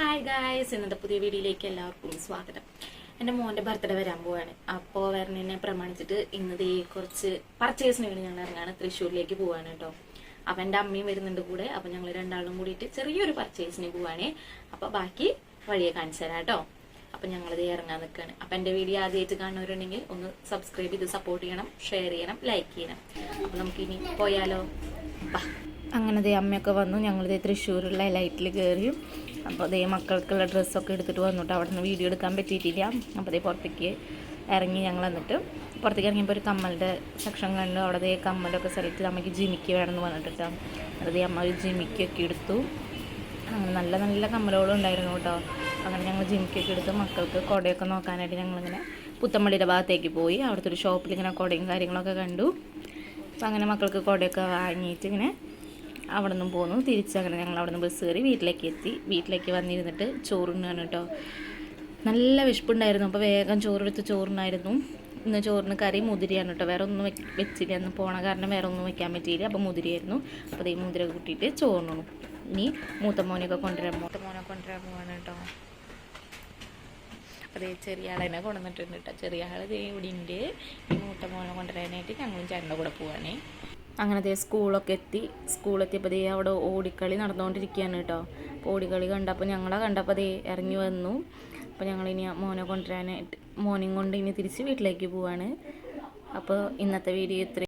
Guys ഇന്നത്തെ പുതിയ വീഡിയോയിലേക്ക് എല്ലാവർക്കും സ്വാഗതം. എന്റെ മോന്റെ ബർത്ത്ഡേ വരാൻ പോവാണ്. അപ്പോൾ വരണതിനെ പ്രമാണിച്ചിട്ട് ഇന്ന് ദേ കുറച്ച് പർച്ചേസിന് വേണ്ടി ഞങ്ങൾ ഇറങ്ങാണ്. തൃശ്ശൂരിലേക്ക് പോവാണ് കേട്ടോ. അപ്പം എന്റെ അമ്മയും വരുന്നുണ്ട് കൂടെ. അപ്പം ഞങ്ങൾ രണ്ടാളും കൂടിയിട്ട് ചെറിയൊരു പർച്ചേസിന് പോവാണ്. അപ്പോൾ ബാക്കി വഴിയെ കാണിച്ചു തരാം കേട്ടോ. അപ്പം ഞങ്ങളിത് ഇറങ്ങാൻ നിൽക്കുകയാണ് അപ്പം എന്റെ വീഡിയോ ആദ്യമായിട്ട് കാണുന്നവരുണ്ടെങ്കിൽ ഒന്ന് സബ്സ്ക്രൈബ് ചെയ്ത് സപ്പോർട്ട് ചെയ്യണം ഷെയർ ചെയ്യണം ലൈക്ക് ചെയ്യണം. അപ്പം നമുക്കിനി പോയാലോ? ബാ അങ്ങനെ ദേ അമ്മയൊക്കെ വന്നു. ഞങ്ങൾ ദേ തൃശ്ശൂരുള്ള ലൈറ്റിൽ കയറി അപ്പോൾ ദേ മക്കൾക്കുള്ള ഡ്രസ്സൊക്കെ എടുത്തിട്ട് വന്നിട്ട്. അവിടെ നിന്ന് വീഡിയോ എടുക്കാൻ പറ്റിയിട്ടില്ല. അപ്പോൾ ദേ പുറത്തേക്ക് ഇറങ്ങി ഞങ്ങൾ എന്നിട്ട് പുറത്തേക്ക് ഇറങ്ങിയപ്പോൾ ഒരു കമ്മലിന്റെ സെക്ഷൻ കണ്ടു. അവിടെ ദേ കമ്മലൊക്കെ സെലക്ട് ചെയ്ത് അമ്മയ്ക്ക് ജിമിക്ക് വേണമെന്ന് പറഞ്ഞിട്ട് അത് ദേ അമ്മ ഒരു ജിമിക്കൊക്കെ എടുത്തു. അങ്ങനെ നല്ല നല്ല കമ്മലുകളും ഉണ്ടായിരുന്നു കേട്ടോ. അങ്ങനെ ഞങ്ങൾ ജിമിക്കൊക്കെ എടുത്ത് മക്കൾക്ക് കുടയൊക്കെ നോക്കാനായിട്ട് ഞങ്ങളിങ്ങനെ പുത്തമ്പള്ളിയുടെ ഭാഗത്തേക്ക് പോയി. അവിടുത്തെ ഒരു ഷോപ്പിൽ ഇങ്ങനെ കുടയും കാര്യങ്ങളൊക്കെ കണ്ടു. അപ്പോൾ അങ്ങനെ മക്കൾക്ക് കുടയൊക്കെ വാങ്ങിയിട്ട് ഇങ്ങനെ അവിടെ നിന്നും പോന്നു. തിരിച്ചങ്ങനെ ഞങ്ങൾ അവിടെ നിന്ന് ബസ് കയറി വീട്ടിലേക്ക് എത്തി. വീട്ടിലേക്ക് വന്നിരുന്നിട്ട് ചോറുണ്ണാണ് കേട്ടോ നല്ല വിശപ്പുണ്ടായിരുന്നു. അപ്പോൾ വേഗം ചോറെടുത്ത് ചോറുണ്ടായിരുന്നു ഇന്ന് ചോറിന് കറി മുതിരിയാണ് കേട്ടോ വേറെ ഒന്നും വെച്ചില്ല. അന്ന് പോണ കാരണം വേറെ ഒന്നും വെക്കാൻ പറ്റിയില്ല. അപ്പോൾ മുതിരിയായിരുന്നു അപ്പോൾ അതേ മുതിര കൂട്ടിയിട്ട് ചോറിനു ഇനി മൂത്ത മോനെയൊക്കെ കൊണ്ടുവരാൻ മൂത്ത മോനെ കൊണ്ടുവരാൻ പോവാണ് കേട്ടോ അതേ ചെറിയ ആളെന്നെ കൊണ്ടുവന്നിട്ടുണ്ട് കേട്ടോ ചെറിയ ആൾ ഇവിടെ ഉണ്ട് ഈ മൂത്ത മോനെ കൊണ്ടുവരാനായിട്ട് ഞങ്ങളും ചേട്ടന്റെ കൂടെ പോവാണേ. അങ്ങനെ ദേ സ്കൂളൊക്കെ എത്തി. സ്കൂളെത്തിയപ്പോൾ ദേ അവിടെ ഓടിക്കളി നടന്നുകൊണ്ടിരിക്കുകയാണ് കേട്ടോ. അപ്പോൾ ഓടിക്കളി കണ്ടപ്പോൾ ഞങ്ങളെ കണ്ടപ്പോൾ ദേ ഇറങ്ങി വന്നു. അപ്പോൾ ഞങ്ങളിനി ഇനി മോനെ കൊണ്ടുവരാനായിട്ട് മോനെയും കൊണ്ട് ഇനി തിരിച്ച് വീട്ടിലേക്ക് പോവാണ്. അപ്പോൾ ഇന്നത്തെ വീഡിയോ ഇത്ര